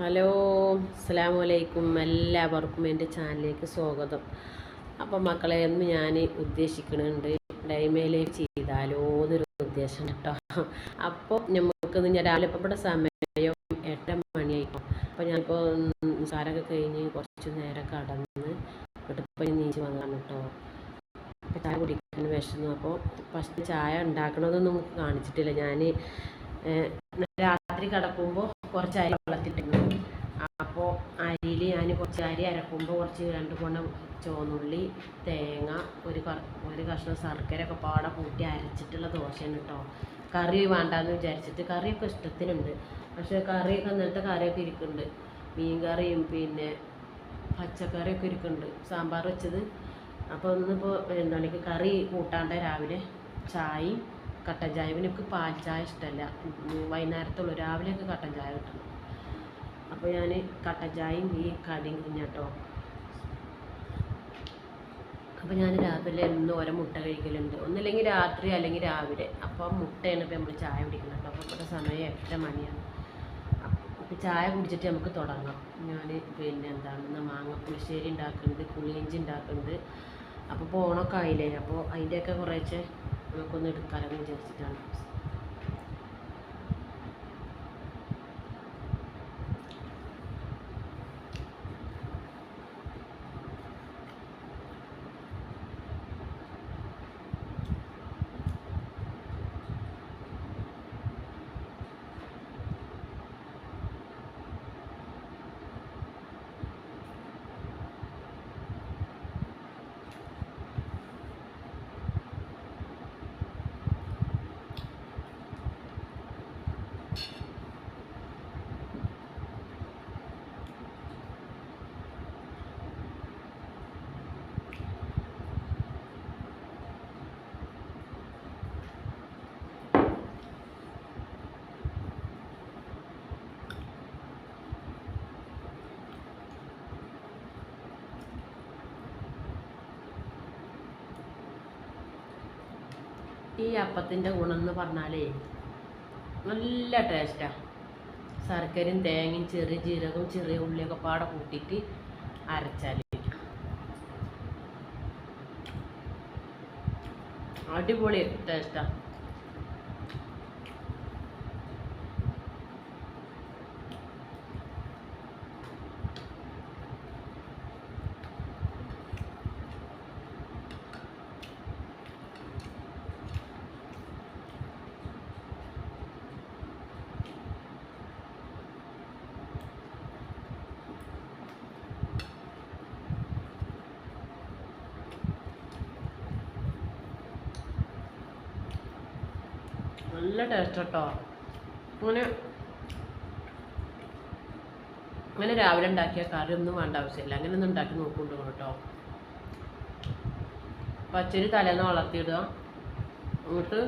Hello അസ്സാം വലൈക്കും എല്ലാവർക്കും എന്റെ ചാനലിലേക്ക് സ്വാഗതം. അപ്പം മക്കളെ എന്ന് ഞാൻ ഉദ്ദേശിക്കുന്നുണ്ട് ഡൈമയിലേ ചെയ്താലോ എന്നൊരു ഉദ്ദേശം കേട്ടോ അപ്പോൾ നമുക്ക് ഞാൻ രാവിലെ ഇപ്പോൾ ഇവിടെ സമയം എട്ട് മണിയായിപ്പോൾ അപ്പോൾ ഞാനിപ്പോൾ സാരൊക്കെ കഴിഞ്ഞ് കുറച്ച് നേരം കടന്ന് ഇട്ടിപ്പോൾ നീച്ച് വന്നതാണ് കേട്ടോ അപ്പോൾ ചായ കുടിക്കാൻ വിശന്നു. അപ്പോൾ ഫസ്റ്റ് ചായ ഉണ്ടാക്കണതൊന്നും നമുക്ക് കാണിച്ചിട്ടില്ല. ഞാൻ രാത്രി കിടക്കുമ്പോൾ കുറച്ച് അരി വെള്ളത്തിട്ടിരുന്നു അപ്പോൾ അരിയിൽ ഞാൻ കുറച്ച് അരി അരക്കുമ്പോൾ കുറച്ച് രണ്ട് കൊണ്ട ചുവന്നുള്ളി തേങ്ങ ഒരു ഒരു കഷ്ണം ശർക്കര ഒക്കെ പാടെ കൂട്ടി അരച്ചിട്ടുള്ള ദോശയാണ് കേട്ടോ കറി വേണ്ടാന്ന് വിചാരിച്ചിട്ട് കറിയൊക്കെ ഇഷ്ടത്തിനുണ്ട്. പക്ഷേ കറിയൊക്കെ നേരത്തെ കറിയൊക്കെ ഇരിക്കുന്നുണ്ട്. മീൻ കറിയും പിന്നെ പച്ചക്കറിയൊക്കെ ഇരിക്കുന്നുണ്ട്. സാമ്പാർ വെച്ചത്. അപ്പോൾ ഇന്നിപ്പോൾ എന്താണെങ്കിൽ കറി കൂട്ടാണ്ട് രാവിലെ ചായയും കട്ടൻ ചായ. എനിക്ക് പാൽ ചായ ഇഷ്ടമല്ല വൈകുന്നേരത്തുള്ളൂ. രാവിലെയൊക്കെ കട്ടൻ ചായ കിട്ടണം. അപ്പോൾ ഞാൻ കട്ടൻ ചായയും ഈ കടിയും കുഞ്ഞാട്ടോ അപ്പോൾ ഞാൻ രാവിലെ എന്നും ഓരോ മുട്ട കഴിക്കലുണ്ട്. ഒന്നില്ലെങ്കിൽ രാത്രി അല്ലെങ്കിൽ രാവിലെ. അപ്പോൾ മുട്ടയാണ് ഇപ്പോൾ നമ്മൾ ചായ കുടിക്കുന്നത് കേട്ടോ. അപ്പോൾ ഇവിടെ സമയം എട്ടര മണിയാണ്. അപ്പോൾ ചായ കുടിച്ചിട്ട് നമുക്ക് തുടങ്ങാം. ഞാൻ പിന്നെ എന്താണ്? ഇന്ന് മാങ്ങ പുളിശ്ശേരി ഉണ്ടാക്കുന്നുണ്ട്. പുളിയിഞ്ചി ഉണ്ടാക്കുന്നുണ്ട്. അപ്പോൾ പോണൊക്കെ ആയില്ലേ? അപ്പോൾ അതിന്റെയൊക്കെ കുറേശ്ശെ നമുക്കൊന്ന് എടുക്കാമെന്ന് വിചാരിച്ചിട്ടാണ്. ഈ അപ്പത്തിന്റെ എന്ന് പറഞ്ഞാലേ നല്ല ടേസ്റ്റാണ് ശർക്കരയും തേങ്ങയും ചെറിയ ജീരകവും ചെറിയ ഉള്ളിയൊക്കെ പാടെ കൂട്ടിയിട്ട് അരച്ചാൽ അടിപൊളി ടേസ്റ്റാണ് നല്ല ടേസ്റ്റ് കേട്ടോ അങ്ങനെ അങ്ങനെ രാവിലെ ഉണ്ടാക്കിയ കറി ഒന്നും വേണ്ട ആവശ്യമില്ല. അങ്ങനെ ഒന്നും ഉണ്ടാക്കി നോക്കുന്നുണ്ട് കേട്ടോ പച്ചരി തലേന്ന് വളർത്തിയിടുക. എന്നിട്ട്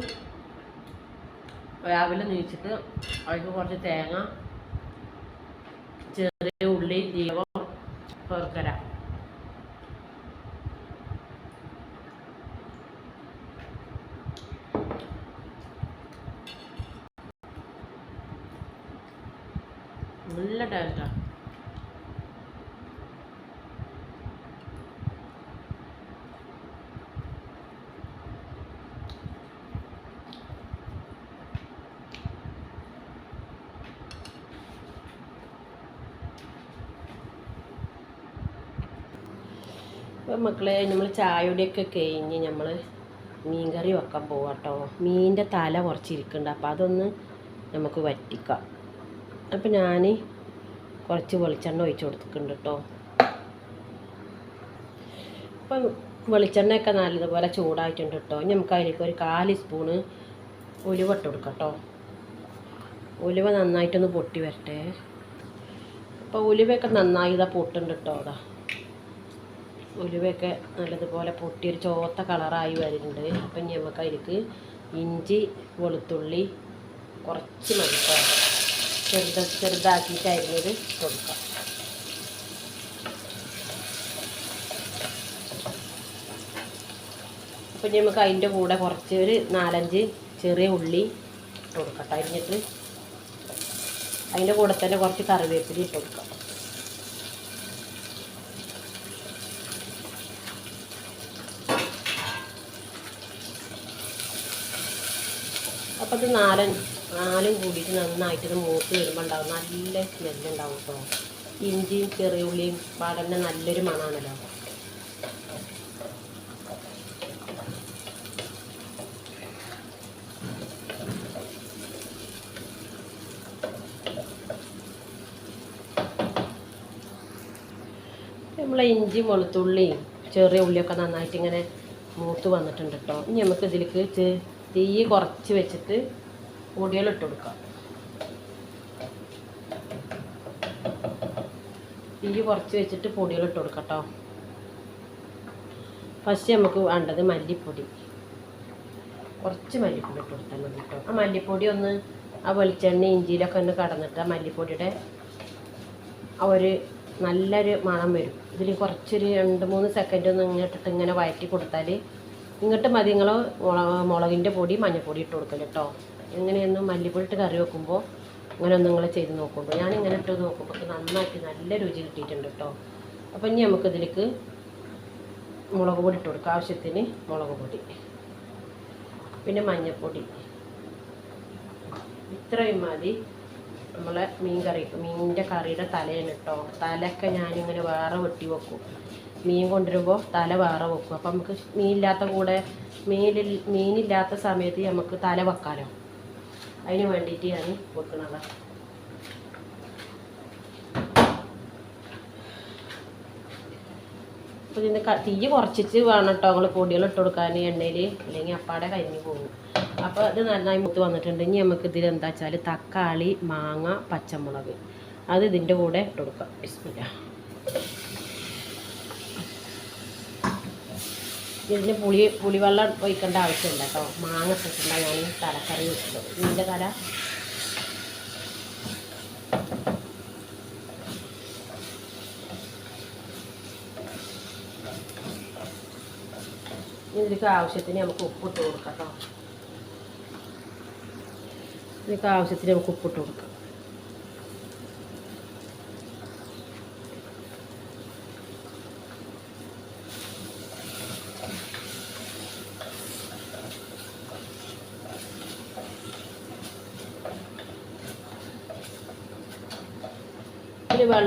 രാവിലെ നീച്ചിട്ട് അതിലേക്ക് കുറച്ച് തേങ്ങ ചെറിയ ഉള്ളി ജീവം ശർക്കര. നല്ല ടേസ്റ്റാണ് ഇപ്പം മക്കളെ നമ്മൾ ചായയുടെയൊക്കെ കഴിഞ്ഞ് നമ്മൾ മീൻകറി വെക്കാൻ പോവാം കേട്ടോ മീനിന്റെ തല കുറച്ചിരിക്കുന്നുണ്ട്. അപ്പോൾ അതൊന്ന് നമുക്ക് വറ്റിക്കാം. അപ്പം ഞാൻ കുറച്ച് വെളിച്ചെണ്ണ ഒഴിച്ച് കൊടുത്തിട്ടുണ്ട് കേട്ടോ അപ്പം വെളിച്ചെണ്ണയൊക്കെ നല്ലതുപോലെ ചൂടായിട്ടുണ്ട് കേട്ടോ ഇനി നമുക്ക് അതിലേക്ക് ഒരു കാൽ സ്പൂണ് ഉലുവ ഇട്ട് കൊടുക്കാം കേട്ടോ ഉലുവ നന്നായിട്ടൊന്ന് പൊട്ടി വരട്ടെ. അപ്പോൾ ഉലുവയൊക്കെ നന്നായി ഇതാ പൊട്ടുണ്ട് കേട്ടോ അതാ ഉലുവയൊക്കെ നല്ലതുപോലെ പൊട്ടി ഒരു ചോത്ത കളറായി വരുന്നുണ്ട്. അപ്പം ഇനി നമുക്ക് അതിലേക്ക് ഇഞ്ചി വെളുത്തുള്ളി കുറച്ച് മതി കേട്ടോ ചെറുത ചെറുതാക്കിയിട്ട് അരിഞ്ഞത് കൊടുക്കാം. അപ്പം നമുക്ക് അതിന്റെ കൂടെ കുറച്ച് ഒരു നാലഞ്ച് ചെറിയ ഉള്ളി കൊടുക്കട്ടെ. അരിഞ്ഞിട്ട് അതിന്റെ കൂടെ തന്നെ കുറച്ച് കറിവേപ്പില ഇട്ട് കൊടുക്കാം. അപ്പോൾ അത് നാലൻ നാലും കൂടിയിട്ട് നന്നായിട്ട് മൂത്ത് വരുമ്പോൾ ഉണ്ടാവും. നല്ല സ്മെല്ലുണ്ടാവും കേട്ടോ ഇഞ്ചിയും ചെറിയ ഉള്ളിയും പാടന്നെ നല്ലൊരു മണമാണല്ലോ നമ്മളെ ഇഞ്ചി വെളുത്തുള്ളിയും ചെറിയ ഉള്ളിയൊക്കെ നന്നായിട്ട് ഇങ്ങനെ മൂത്ത് വന്നിട്ടുണ്ട് കേട്ടോ ഇനി നമുക്ക് ഇതിലേക്ക് തീ കുറച്ച് വെച്ചിട്ട് പൊടികൾ ഇട്ട് കൊടുക്കാം തീ കുറച്ച് വെച്ചിട്ട് പൊടികൾ ഇട്ട് കൊടുക്കാം കേട്ടോ ഫസ്റ്റ് നമുക്ക് വേണ്ടത് മല്ലിപ്പൊടി. കുറച്ച് മല്ലിപ്പൊടി ഇട്ട് കൊടുത്താൽ മതി കേട്ടോ ആ മല്ലിപ്പൊടി ഒന്ന് ആ വെളിച്ചെണ്ണ ഇഞ്ചിയിലൊക്കെ ഒന്ന് കടന്നിട്ട് ആ മല്ലിപ്പൊടിയുടെ ആ ഒരു നല്ലൊരു മണം വരും. ഇതിൽ കുറച്ചൊരു രണ്ട് മൂന്ന് സെക്കൻഡ് ഒന്ന് ഇങ്ങോട്ടിട്ട് ഇങ്ങനെ വഴറ്റി കൊടുത്താൽ ഇങ്ങോട്ട് മതി നിങ്ങൾ മുളക് മുളകിന്റെ പൊടി മഞ്ഞൾപ്പൊടി ഇട്ട് കൊടുക്കൽ കേട്ടോ ഇങ്ങനെയൊന്നും മല്ലിപ്പൊളിട്ട് കറി വെക്കുമ്പോൾ അങ്ങനെ ഒന്ന് നിങ്ങൾ ചെയ്ത് നോക്കുമ്പോൾ ഞാൻ ഇങ്ങനെ ഇട്ട് നോക്കുമ്പോൾ നന്നായിട്ട് നല്ല രുചി കിട്ടിയിട്ടുണ്ട് കേട്ടോ അപ്പം ഇനി നമുക്കിതിലേക്ക് മുളക് പൊടി ഇട്ട് കൊടുക്കാം. ആവശ്യത്തിന് മുളക് പൊടി. പിന്നെ മഞ്ഞൾപ്പൊടി ഇത്രയും മതി. നമ്മളെ മീൻ കറി മീനിന്റെ കറിയുടെ തലയാണ് കേട്ടോ തലയൊക്കെ ഞാനിങ്ങനെ വേറെ വെട്ടി വെക്കും. മീൻ കൊണ്ടുവരുമ്പോൾ തല വേറെ വെക്കും. അപ്പം നമുക്ക് മീനില്ലാത്ത കൂടെ മീനിൽ മീനില്ലാത്ത സമയത്ത് നമുക്ക് തല വെക്കാലോ. അതിന് വേണ്ടിയിട്ട് ഞാൻ വെക്കണത്. അപ്പോൾ ഇതിന് ക- തീ കുറച്ചിട്ട് വേണം കേട്ടോ നമ്മൾ പൊടികൾ ഇട്ട് കൊടുക്കാൻ എണ്ണയിൽ അല്ലെങ്കിൽ അപ്പാടെ കരിഞ്ഞു പോകും. അപ്പോൾ ഇത് നന്നായി മുത്ത് വന്നിട്ടുണ്ട്. ഇനി നമുക്ക് ഇതിൽ എന്താ വെച്ചാൽ തക്കാളി മാങ്ങ പച്ചമുളക്. അത് ഇതിന്റെ കൂടെ ഇട്ട് കൊടുക്കാം. ബിസ്മില്ല. ഇതിന് പുളി പുളിവെള്ളം ഒഴിക്കേണ്ട ആവശ്യമില്ല കേട്ടോ. മാങ്ങ ഇട്ടിട്ടുണ്ടാണ് ഞാൻ തലക്കറി വെച്ചത്. ഇതിന്റെ തല? ഇതിലേക്ക് ആവശ്യത്തിന് നമുക്ക് ഉപ്പിട്ട് കൊടുക്കാം കേട്ടോ. ഇതിലേക്ക് ആവശ്യത്തിന് നമുക്ക് ഉപ്പിട്ട് കൊടുക്കാം.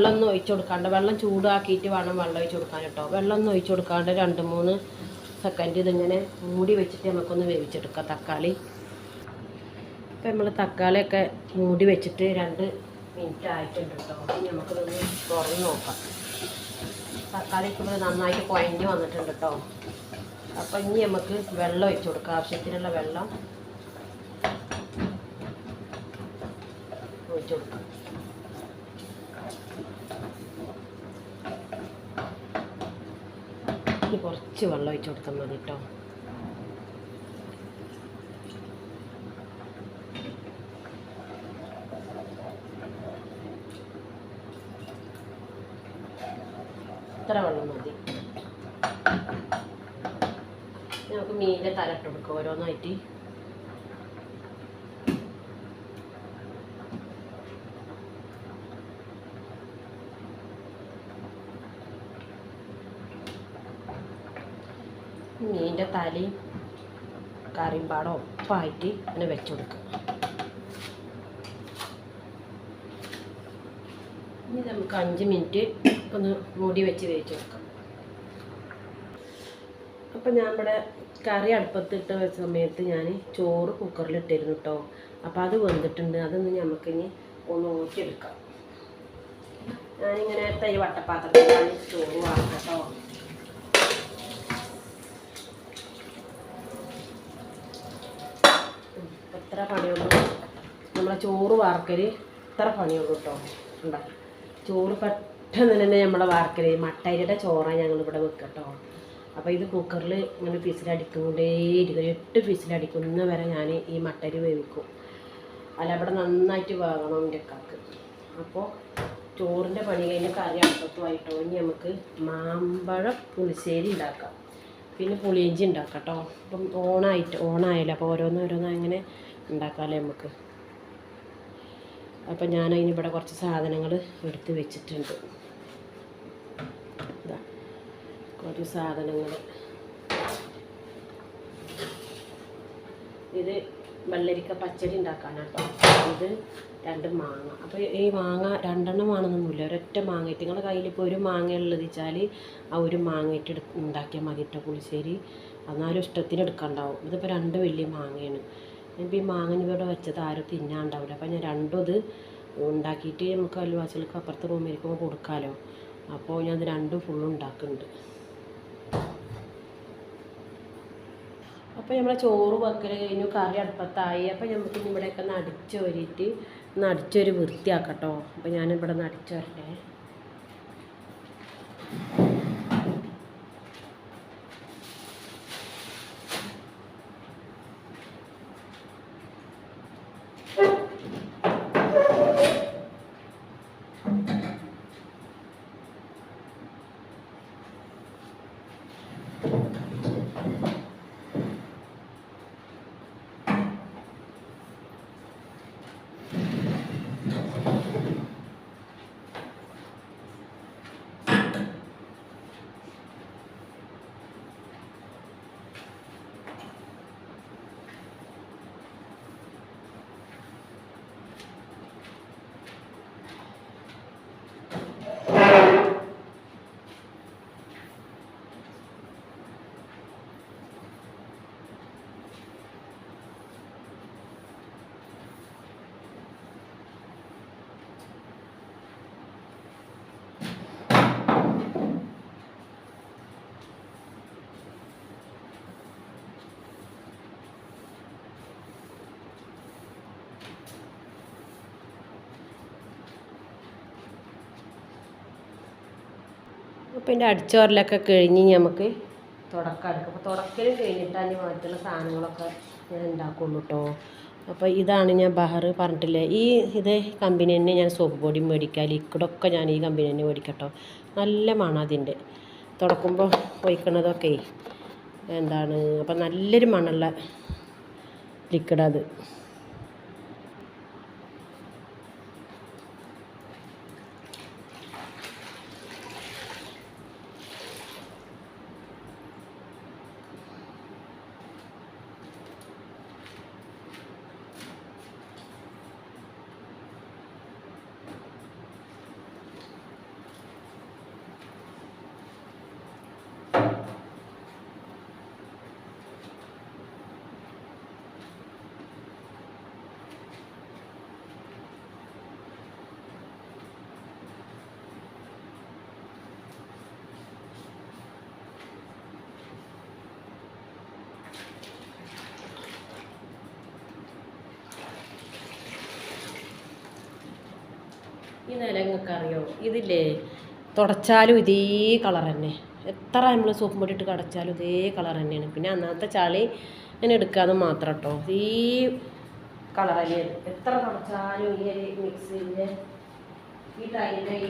ഇതിൽ വെള്ളം ഒന്നും ഒഴിച്ചു കൊടുക്കാണ്ട്. വെള്ളം ചൂടാക്കിയിട്ട് വേണം വെള്ളം ഒഴിച്ചു കൊടുക്കാൻ കേട്ടോ. വെള്ളം ഒന്നും ഒഴിച്ചു കൊടുക്കാണ്ട് രണ്ട് മൂന്ന് സെക്കൻഡ് ഇതിങ്ങനെ മൂടി വെച്ചിട്ട് നമുക്കൊന്ന് വേവിച്ചെടുക്കാം തക്കാളി. ഇപ്പം നമ്മൾ തക്കാളിയൊക്കെ മൂടി വെച്ചിട്ട് രണ്ട് മിനിറ്റ് ആയിട്ടുണ്ട് കേട്ടോ. ഇനി നമുക്കിതൊന്ന് തുറന്ന് നോക്കാം. തക്കാളി ഇപ്പോൾ നന്നായിട്ട് കുഴഞ്ഞ് വന്നിട്ടുണ്ട് കേട്ടോ. അപ്പം ഇനി നമുക്ക് വെള്ളം ഒഴിച്ചു കൊടുക്കാം. ആവശ്യത്തിനുള്ള വെള്ളം ഒഴിച്ചു കൊടുക്കാം. ഇനി കുറച്ച് വെള്ളം ഒഴിച്ചു കൊടുത്താൽ മതി കേട്ടോ ഇത്ര വെള്ളം മതി. നമുക്ക് മീനിന്റെ തല കൊടുക്കാം. ഓരോന്നായിട്ട്. മീനിന്റെ തലയും കറിയും പാടം ഒപ്പായിട്ട് ഇങ്ങനെ വെച്ച് കൊടുക്കുക. ഇനി നമുക്ക് അഞ്ച് മിനിറ്റ് ഒന്ന് മൂടി വെച്ച് വേവിച്ച് കൊടുക്കാം. അപ്പം ഞാൻ ഇവിടെ കറി അടുപ്പത്തിട്ട സമയത്ത് ഞാൻ ചോറ് കുക്കറിൽ ഇട്ടിരുന്നു കേട്ടോ അപ്പോൾ അത് വെന്തിട്ടുണ്ട്. അതൊന്ന് നമുക്കിനി ഒന്ന് ഊറ്റിയെടുക്കാം. ഞാനിങ്ങനെ തൈ വട്ടപ്പാത്രത്തിലാണ് ചോറ് വാർക്കാം കേട്ടോ എത്ര പണിയുള്ളൂ. നമ്മളെ ചോറ് വാർക്കൽ ഇത്ര പണിയുള്ളൂ കേട്ടോ ഉണ്ടാ ചോറ് പെട്ടെന്ന് തന്നെ നമ്മളെ വാർക്കൽ മട്ടരിയുടെ ചോറാണ് ഞങ്ങൾ ഇവിടെ വെക്കുക കേട്ടോ അപ്പോൾ ഇത് കുക്കറിൽ ഇങ്ങനെ പീസിലടിക്കൊണ്ടേ ഇരിക്കും. എട്ട് പീസിലടിക്കുന്ന വരെ ഞാൻ ഈ മട്ടരി വേവിക്കും. അല്ല ഇവിടെ നന്നായിട്ട് വേകണം എന്റെ കാക്ക് അപ്പോൾ ചോറിന്റെ പണി കഴിഞ്ഞ കറി അടുപ്പത്തുമായിട്ടോ. ഇനി നമുക്ക് മാമ്പഴം പുളിശ്ശേരി ഉണ്ടാക്കാം. പിന്നെ പുളിയിഞ്ചി ഉണ്ടാക്കാം കേട്ടോ അപ്പം ഓണായിട്ട് ഓണായാലോ അപ്പോൾ ഓരോന്നോരോന്നോ ഇങ്ങനെ ഉണ്ടാക്കാമല്ലേ നമുക്ക്? അപ്പം ഞാൻ അതിനിവിടെ കുറച്ച് സാധനങ്ങൾ എടുത്ത് വെച്ചിട്ടുണ്ട്. കുറച്ച് സാധനങ്ങൾ ഇത് വെള്ളരിക്ക പച്ചടി ഉണ്ടാക്കാനാട്ടോ. ഇത് രണ്ട് മാങ്ങ. അപ്പോൾ ഈ മാങ്ങ രണ്ടെണ്ണം വേണമെന്നൊന്നുമില്ല ഒരൊറ്റ മാങ്ങയിട്ട്. നിങ്ങളുടെ കയ്യിൽ ഇപ്പോൾ ഒരു മാങ്ങ ഉള്ളത് വെച്ചാൽ ആ ഒരു മാങ്ങയിട്ട് എടു ഉണ്ടാക്കിയാൽ മതി കേട്ടോ പുളിശ്ശേരി. എന്നാലും ഇഷ്ടത്തിന് എടുക്കണ്ടാവും. ഇതിപ്പോൾ രണ്ട് വലിയ മാങ്ങയാണ്. ഇപ്പം ഈ മാങ്ങ വീട് വെച്ചത് ആരും തിന്നാണ്ടാവില്ല അപ്പം ഞാൻ രണ്ടും ഇത് ഉണ്ടാക്കിയിട്ട് നമുക്ക് അയൽവാസികൾക്ക് അപ്പുറത്തെ റൂമിലേക്ക് കൊടുക്കാമല്ലോ അപ്പോൾ ഞാൻ ഇത് രണ്ടും ഫുള്ളും ഉണ്ടാക്കുന്നുണ്ട്. അപ്പോൾ നമ്മളെ ചോറ് വെക്കൽ കഴിഞ്ഞു കറി അടുപ്പത്തായി. അപ്പോൾ നമുക്ക് ഇവിടെയൊക്കെ ഒന്ന് അടിച്ച് വരിയിട്ട് ഒന്ന് അടിച്ചൊരു വൃത്തിയാക്കട്ടോ. അപ്പോൾ ഞാനിവിടെ ഒന്ന് അടിച്ചു അപ്പോൾ എന്റെ അടിച്ചോറിലൊക്കെ കഴിഞ്ഞ് നമുക്ക് തുടക്കം. എടുക്കും അപ്പോൾ തുടക്കലും കഴിഞ്ഞിട്ടാണ് ഞാൻ മറ്റുള്ള സാധനങ്ങളൊക്കെ ഞാൻ ഉണ്ടാക്കുള്ളൂ കേട്ടോ അപ്പോൾ ഇതാണ് ഞാൻ ബഹർ പറഞ്ഞിട്ടില്ലേ? ഈ ഇത് കമ്പനി തന്നെ ഞാൻ സോപ്പ് പൊടി മേടിക്കുക ലിക്വിഡൊക്കെ ഞാൻ ഈ കമ്പനി തന്നെ മേടിക്കട്ടോ നല്ല മണം അതിന്റെ തുടക്കുമ്പോൾ ഒഴിക്കണതൊക്കെ എന്താണ്? അപ്പം നല്ലൊരു മണമുള്ള ലിക്വിഡ് അത്. ഈ നില നിങ്ങൾക്ക് അറിയോ ഇതില്ലേ? തുടച്ചാലും ഇതേ കളർ തന്നെ. എത്ര നമ്മൾ സോപ്പ് പൊട്ടിയിട്ട് കടച്ചാലും ഇതേ കളർ തന്നെയാണ്. പിന്നെ അന്നത്തെ ചളി ഞാൻ എടുക്കാതെ മാത്രം കേട്ടോ ഈ കളർ തന്നെയാണ് എത്ര തുടച്ചാലും ഈ മിക്സിന്റെ ഈ ടൈലിന്റെ ഈ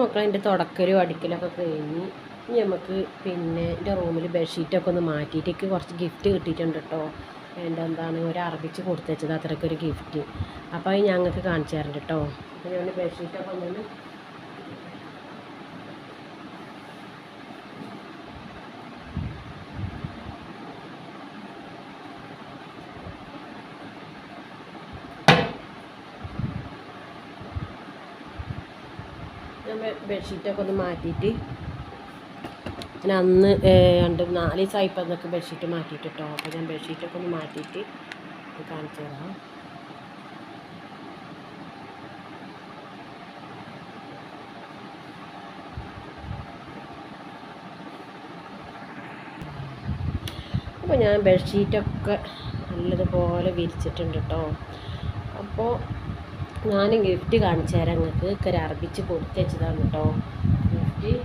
മക്കളെ എന്റെ തുടക്കലും അടിക്കലൊക്കെ കഴിഞ്ഞ് ഇനി നമുക്ക് പിന്നെ എന്റെ റൂമിൽ ബെഡ്ഷീറ്റൊക്കെ ഒന്ന് മാറ്റിയിട്ടേക്ക് കുറച്ച് ഗിഫ്റ്റ് കിട്ടിയിട്ടുണ്ട് കേട്ടോ. എന്റെ എന്താണ് ഒരു അറബിച്ച് കൊടുത്തു വെച്ചത് അത്രയ്ക്കൊരു ഗിഫ്റ്റ് അപ്പോൾ അത് ഞങ്ങൾക്ക് കാണിച്ചു തരണ്ട് കേട്ടോ. അപ്പോൾ ഞാൻ ബെഡ്ഷീറ്റൊക്കെ ഒന്ന് ബെഡ്ഷീറ്റൊക്കെ ഒന്ന് മാറ്റിയിട്ട് ഞാൻ അന്ന് രണ്ട് നാല് ദിവസമായിപ്പോൾ അന്നൊക്കെ ബെഡ്ഷീറ്റ് മാറ്റിയിട്ട് കേട്ടോ അപ്പോൾ ഞാൻ ബെഡ്ഷീറ്റൊക്കെ ഒന്ന് മാറ്റിയിട്ട് കാണിച്ചു തരാം. അപ്പോൾ ഞാൻ ബെഡ്ഷീറ്റൊക്കെ നല്ലതുപോലെ വിരിച്ചിട്ടുണ്ട് കേട്ടോ അപ്പോൾ ഞാൻ ഗിഫ്റ്റ് കാണിച്ചു തരാം. നിങ്ങൾക്ക് ഒക്കെ ഒരു അറബിച്ച് കേട്ടോ. ഗിഫ്റ്റ്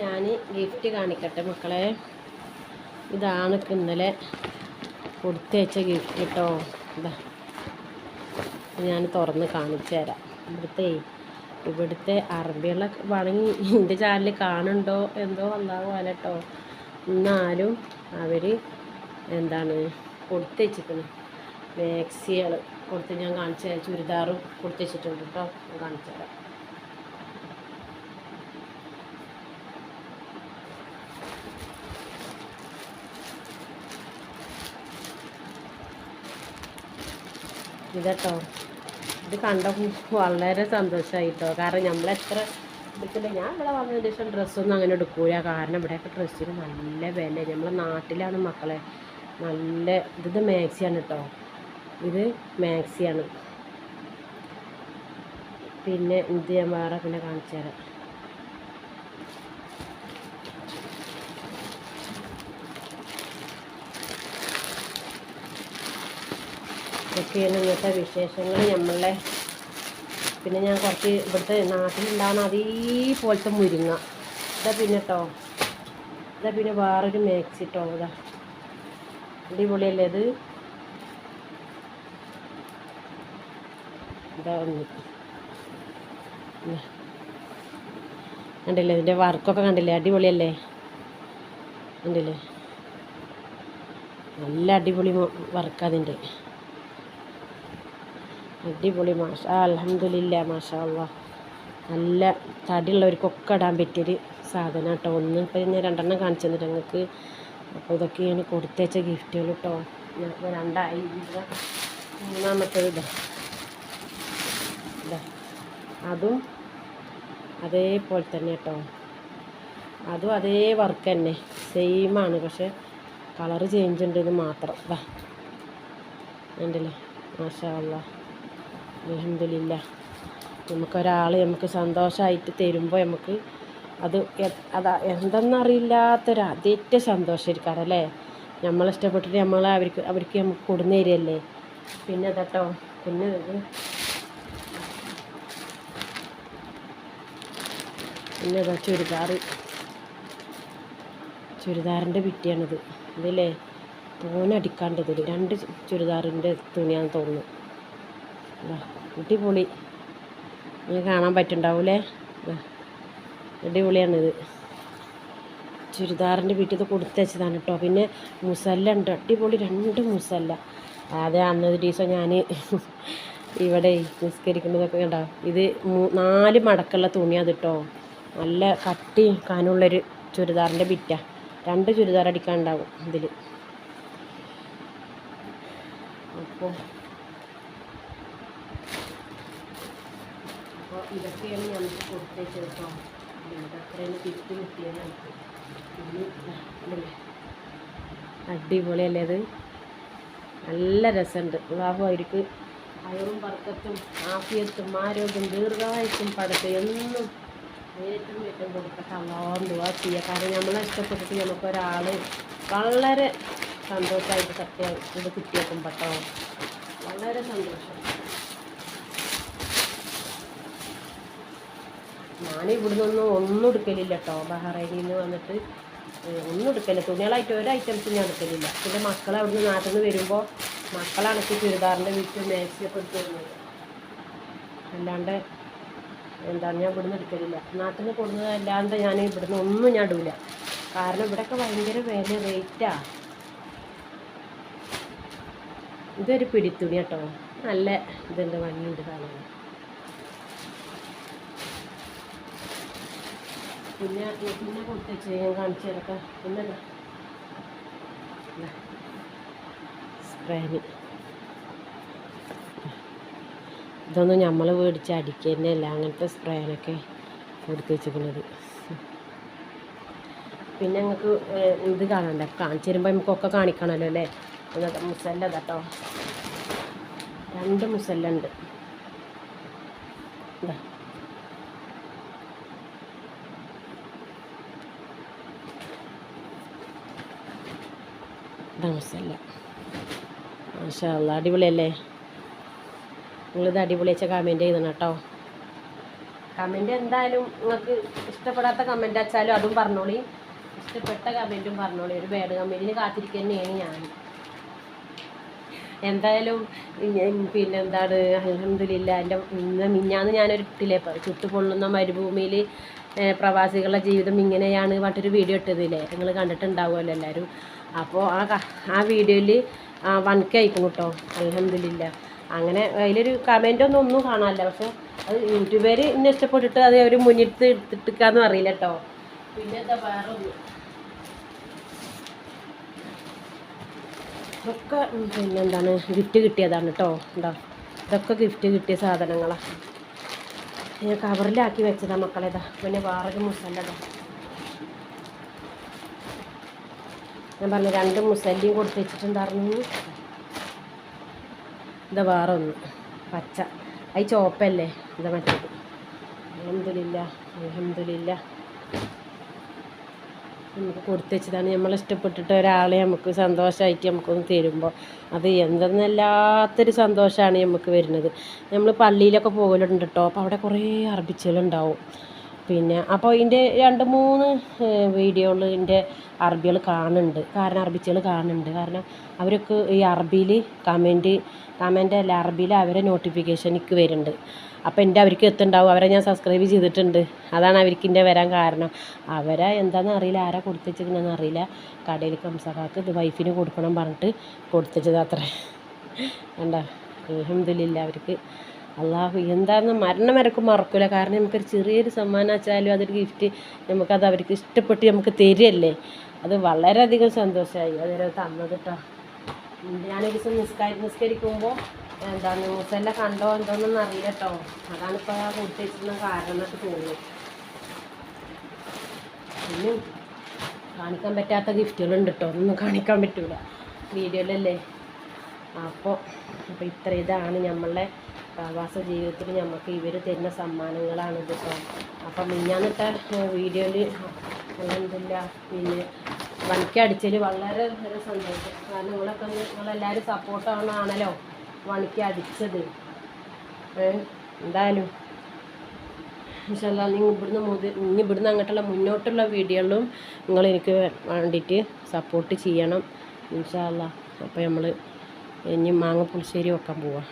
ഞാൻ ഗിഫ്റ്റ് കാണിക്കട്ടെ മക്കളെ. ഇതാണ് ഇന്നലെ കൊടുത്തയച്ച ഗിഫ്റ്റ് കേട്ടോ. ഇതാ. ഞാൻ തുറന്ന് കാണിച്ചു തരാം. ഇവിടുത്തെ ഇവിടുത്തെ അറബികളൊക്കെ വേണമെങ്കിൽ എന്റെ ചാനൽ കാണുന്നുണ്ടോ എന്തോ അല്ലാതെ പോലെ കേട്ടോ എന്നാലും അവർ എന്താണ് കൊടുത്തു വെച്ചിരിക്കണം മാക്സികൾ കൊടുത്ത് ഞാൻ കാണിച്ച ചുരിദാറും കൊടുത്തു വെച്ചിട്ടുണ്ട് കേട്ടോ ഞാൻ കാണിച്ചു തരാം. ഇതട്ടോ. ഇത് കണ്ടപ്പോൾ വളരെ സന്തോഷമായിട്ടോ കാരണം നമ്മളെത്ര എടുക്കില്ല ഞാൻ ഇവിടെ വന്ന ശേഷം ഡ്രസ്സൊന്നും അങ്ങനെ എടുക്കൂല. കാരണം ഇവിടെയൊക്കെ ഡ്രസ്സിന് നല്ല വില നമ്മളെ നാട്ടിലാണ് മക്കളെ നല്ല ഇത് മാക്സിയാണ് കേട്ടോ ഇത് മാക്സിയാണ്. പിന്നെ ഇത് ഞാൻ വേറെ പിന്നെ കാണിച്ചു തരാം. ഇതൊക്കെയാണ് ഇന്നത്തെ വിശേഷങ്ങൾ നമ്മളെ പിന്നെ ഞാൻ കുറച്ച് ഇവിടുത്തെ നാട്ടിലുണ്ടാകുന്ന അതേപോലത്തെ മുരിങ്ങ. ഇതാ പിന്നെ കേട്ടോ ഇതാ പിന്നെ വേറൊരു മാക്സി ഇതാ. അടിപൊളിയല്ലേ ഇത്? ഇതാ. കണ്ടില്ലേ? ഇതിന്റെ വർക്കൊക്കെ കണ്ടില്ലേ? അടിപൊളിയല്ലേ? കണ്ടില്ലേ? നല്ല അടിപൊളി വർക്ക് അതിന്റെ അടിപൊളി മാഷ അലഹമില്ല മാഷാ അള്ളാ നല്ല തടിയുള്ളവർക്കൊക്കെ ഇടാൻ പറ്റിയൊരു സാധനം കേട്ടോ ഒന്ന് ഇപ്പം ഞാൻ രണ്ടെണ്ണം കാണിച്ചു തന്നിട്ട് ഞങ്ങൾക്ക് അപ്പോൾ ഇതൊക്കെയാണ് കൊടുത്തേച്ച ഗിഫ്റ്റുകൾ കേട്ടോ ഞങ്ങൾക്ക് രണ്ടായി. മൂന്നാമത്തേത് ഇതാ. ഇതാ. അതും അതേപോലെ തന്നെ കേട്ടോ അതും അതേ വർക്ക് തന്നെ. സെയിമാണ് പക്ഷെ കളറ് ചേഞ്ച് ഉണ്ടെന്ന് മാത്രം. ഇതാ. ഉണ്ടല്ലേ മാഷാ അള്ളാ അലഹമില്ല നമുക്കൊരാൾ നമുക്ക് സന്തോഷമായിട്ട് തരുമ്പോൾ നമുക്ക് അത് അത് അതാ എന്തെന്നറിയില്ലാത്തൊരു അതേറ്റ സന്തോഷമായിരിക്കും അല്ലേ? നമ്മളിഷ്ടപ്പെട്ടിട്ട് നമ്മൾ അവർക്ക് അവർക്ക് നമുക്ക് കൊടുന്നു തരികയല്ലേ? പിന്നെ കേട്ടോ പിന്നെ പിന്നെ ഇതാ ചുരിദാർ ചുരിദാറിന്റെ പിറ്റിയാണിത് അതല്ലേ? തോനടിക്കാണ്ടത് രണ്ട് ചുരിദാറിന്റെ തുണിയാണെന്ന് തോന്നുന്നു. അടിപൊളി. നിങ്ങൾക്ക് കാണാൻ പറ്റുണ്ടാവൂലേ അടിപൊളിയാണിത്. ചുരിദാറിന്റെ വീട്ടിൽ കൊടുത്തയച്ചതാണ് കേട്ടോ. പിന്നെ മുസല്ല ഉണ്ട്. അടിപൊളി രണ്ട് മുസല്ല. അതെ അന്നൊരു ദിവസം ഞാൻ ഇവിടെ നിസ്കരിക്കുന്നതൊക്കെ കണ്ടോ? ഇത് നാല് മടക്കുള്ള തുണിയാണ് കേട്ടോ. നല്ല കട്ടി കാനുള്ളൊരു ചുരിദാറിന്റെ ബിറ്റാ രണ്ട് ചുരിദാർ അടിക്കാനുണ്ടാവും ഇതിൽ അപ്പോൾ ഇതൊക്കെയാണ് ഞങ്ങൾക്ക് കൊടുത്തേക്ക് കേട്ടോ അത്രയും തിരിച്ച് കിട്ടിയത് നമുക്ക് ഇനി ഇതാ, ഇതല്ലേ. അടിപൊളിയല്ലേ അത് നല്ല രസമുണ്ട് വിവാഹം അവർക്ക് അയറും പറക്കത്തും ആഫിയത്തും ആരോഗ്യം ദീർഘായുസും പടത്ത് എന്നും ഏറ്റവും ഏറ്റവും കൊടുക്കട്ടെ അള്ളാഹും ദുവാ ചെയ്യുക കാരണം നമ്മളെ ഇഷ്ടപ്പെട്ടിട്ട് നമുക്കൊരാൾ വളരെ സന്തോഷമായിട്ട് സത്യം ഇത് കിട്ടിയേക്കും കേട്ടോ വളരെ സന്തോഷം. ഞാൻ ഇവിടുന്നൊന്നും ഒന്നും എടുക്കലില്ല കേട്ടോ ബഹ്റൈനിൽ നിന്ന് വന്നിട്ട് ഒന്നും എടുക്കലില്ല. തുണികളായിട്ട് ഒരു ഐറ്റംസും ഞാൻ എടുക്കലില്ല. പിന്നെ മക്കൾ അവിടുന്ന് നാട്ടിൽ നിന്ന് വരുമ്പോൾ മക്കളാണ് ഇപ്പോൾ ചുരിദാറിന്റെ വീട്ടിൽ മാക്സിയൊക്കെ എടുത്ത് വരുന്നത് അല്ലാണ്ട് എന്താണ് ഞാൻ ഇവിടുന്ന് എടുക്കലില്ല. നാട്ടിൽ നിന്ന് കൊടുക്കുന്നത് അല്ലാണ്ട് ഞാൻ ഇവിടുന്ന് ഒന്നും ഞാൻ ഇടില്ല കാരണം ഇവിടെയൊക്കെ ഭയങ്കര വില റേറ്റാണ് ഇതൊരു പിടിത്തുണി കേട്ടോ നല്ല ഇതുണ്ട് ഭംഗിയുണ്ട് കാണാൻ. പിന്നെ പിന്നെ കൊടുത്തേച്ച് ഞാൻ കാണിച്ചു തരട്ടെ പിന്നെ സ്പ്രേന് ഇതൊന്നും നമ്മൾ മേടിച്ച് അടിക്കുന്നതല്ല അങ്ങനത്തെ സ്പ്രേനൊക്കെ കൊടുത്തേച്ചിരിക്കുന്നത് പിന്നെ ഞങ്ങൾക്ക് ഇത് കാണണ്ട? കാണിച്ചു തരുമ്പോൾ നമുക്കൊക്കെ കാണിക്കണമല്ലോ അല്ലേ? മുസല്ല കേട്ടോ രണ്ട് മുസല്ല ഉണ്ട് ഇതാ മാഷാള്ള അടിപൊളിയല്ലേ? നിങ്ങളിത് അടിപൊളി വെച്ച കമന്റ് ചെയ്തണം കേട്ടോ. കമന്റ് എന്തായാലും നിങ്ങൾക്ക് ഇഷ്ടപ്പെടാത്ത കമന്റ് വെച്ചാലും അതും പറഞ്ഞോളി. ഇഷ്ടപ്പെട്ട കമന്റും പറഞ്ഞോളി. ഒരു ബാഡ് കമന്റിന് കാത്തിരിക്കുക തന്നെയാണ് ഞാൻ. എന്തായാലും പിന്നെ എന്താണ് അലഹമില്ല എന്റെ ഇന്ന് മിഞ്ഞാന്ന് ഞാനൊരു ഇട്ടില്ലേ ചുട്ടുപൊള്ളുന്ന മരുഭൂമിയിൽ പ്രവാസികളുടെ ജീവിതം ഇങ്ങനെയാണ് പറഞ്ഞിട്ടൊരു വീഡിയോ ഇട്ടതില്ലേ? നിങ്ങൾ കണ്ടിട്ടുണ്ടാവുമല്ലോ എല്ലാവരും. അപ്പോൾ ആ ആ വീഡിയോയിൽ വൺ കെ ആയിക്കും കേട്ടോ അലഹമില്ല അങ്ങനെ അതിലൊരു കമന്റ് ഒന്നും ഒന്നും കാണാനില്ല. പക്ഷെ അത് യൂട്യൂബേർ ഇന്ന് ഇഷ്ടപ്പെട്ടിട്ട് അത് അവർ മുന്നിട്ട് എടുത്തിട്ടിക്കാന്ന് അറിയില്ല കേട്ടോ പിന്നെ എന്താ വേറെ ഇതൊക്കെ പിന്നെ പിന്നെന്താണ് ഗിഫ്റ്റ് കിട്ടിയതാണ് കേട്ടോ ഉണ്ടോ ഇതൊക്കെ ഗിഫ്റ്റ് കിട്ടിയ സാധനങ്ങളാണ് ഞാൻ കവറിലാക്കി വെച്ചതാണ് മക്കളേതാ പിന്നെ വേറൊരു മുസല്ലതാ ഞാൻ പറഞ്ഞു രണ്ട് മുസല്ലിയും കൊടുത്ത് വെച്ചിട്ടുണ്ടായിരുന്നു. ഇതാ വേറെ ഒന്ന്. പച്ച. അത് ചോപ്പല്ലേ? ഇതാ മറ്റേത് അലഹമില്ല അലഹമില്ല നമുക്ക് കൊടുത്തു വെച്ചതാണ്. നമ്മൾ ഇഷ്ടപ്പെട്ടിട്ട് ഒരാളെ നമുക്ക് സന്തോഷമായിട്ട് നമുക്കൊന്ന് തരുമ്പോൾ അത് എന്തെന്നല്ലാത്തൊരു സന്തോഷമാണ് നമുക്ക് വരുന്നത്. നമ്മൾ പള്ളിയിലൊക്കെ പോകലുണ്ട് കേട്ടോ. അപ്പോൾ അവിടെ കുറേ അറബിച്ചുകളുണ്ടാവും പിന്നെ അപ്പോൾ ഇതിന്റെ രണ്ട് മൂന്ന് വീഡിയോകൾ ഇതിന്റെ അറബികൾ കാണുന്നുണ്ട്. കാരണം അറബിച്ചുകൾ കാണുന്നുണ്ട്. കാരണം അവരൊക്കെ ഈ അറബിയിൽ കമന്റ് കമന്റ് അല്ല അറബിയിൽ അവരെ നോട്ടിഫിക്കേഷൻ എനിക്ക് വരുന്നുണ്ട്. അപ്പോൾ എന്റെ അവർക്ക് എത്തുണ്ടാവും അവരെ ഞാൻ സബ്സ്ക്രൈബ് ചെയ്തിട്ടുണ്ട്. അതാണ് അവർക്ക് എന്റെ വരാൻ കാരണം. അവരെ എന്താണെന്ന് അറിയില്ല. ആരാ കൊടുത്തുവെച്ചിരിക്കണമെന്ന് അറിയില്ല. കടയിൽ കംസക്കാക്ക് ഇത് വൈഫിന് കൊടുക്കണം പറഞ്ഞിട്ട് കൊടുത്തുവെച്ചത് അത്ര. കണ്ട? അലഹമില്ല അവർക്ക്. അള്ളാഹു എന്താണെന്ന് മരണം വരക്കും മറക്കില്ല കാരണം നമുക്കൊരു ചെറിയൊരു സമ്മാനം വെച്ചാലും അതൊരു ഗിഫ്റ്റ് നമുക്കത് അവർക്ക് ഇഷ്ടപ്പെട്ട് നമുക്ക് തരികയല്ലേ? അത് വളരെയധികം സന്തോഷമായി അതൊരു തന്നത് കേട്ടോ ഞാനൊരു ദിവസം നിസ്കാരി നിസ്കരിക്കുമ്പോൾ എന്താണ് മുസല്ല കണ്ടോ എന്തോന്നൊന്നും അറിയില്ല കേട്ടോ അതാണിപ്പോൾ ആ കൂട്ടിച്ചിരുന്ന വെച്ചിരുന്ന കാരണം എന്നൊക്കെ തോന്നുന്നു. പിന്നെ കാണിക്കാൻ പറ്റാത്ത ഗിഫ്റ്റുകളുണ്ട് കേട്ടോ ഒന്നും കാണിക്കാൻ പറ്റൂല. വീഡിയോയിലല്ലേ? അപ്പോൾ അപ്പോൾ ഇത്ര ഇതാണ് നമ്മളുടെ പ്രവാസ ജീവിതത്തിൽ നമുക്ക് ഇവർ തരുന്ന സമ്മാനങ്ങളാണ് ഇതിപ്പോൾ അപ്പം മിഞ്ഞാന്നിട്ട വീഡിയോയിൽ എന്തില്ല പിന്നെ വണിക്കടിച്ചതിൽ വളരെ ഒരു സന്തോഷം. കാരണം നിങ്ങളൊക്കെ നിങ്ങളെല്ലാവരും സപ്പോർട്ടാണല്ലോ വണിക്ക് അടിച്ചത്. എന്തായാലും ഇൻഷല്ല നിങ്ങൾ ഇവിടുന്ന് മുതി ഇനി ഇവിടുന്ന് അങ്ങോട്ടുള്ള മുന്നോട്ടുള്ള വീഡിയോകളും നിങ്ങൾ എനിക്ക് വേണ്ടിയിട്ട് സപ്പോർട്ട് ചെയ്യണം ഇൻഷാല്ല അപ്പോൾ നമ്മൾ ഇനി മാങ്ങ പുളിശ്ശേരി വെക്കാൻ പോവാം.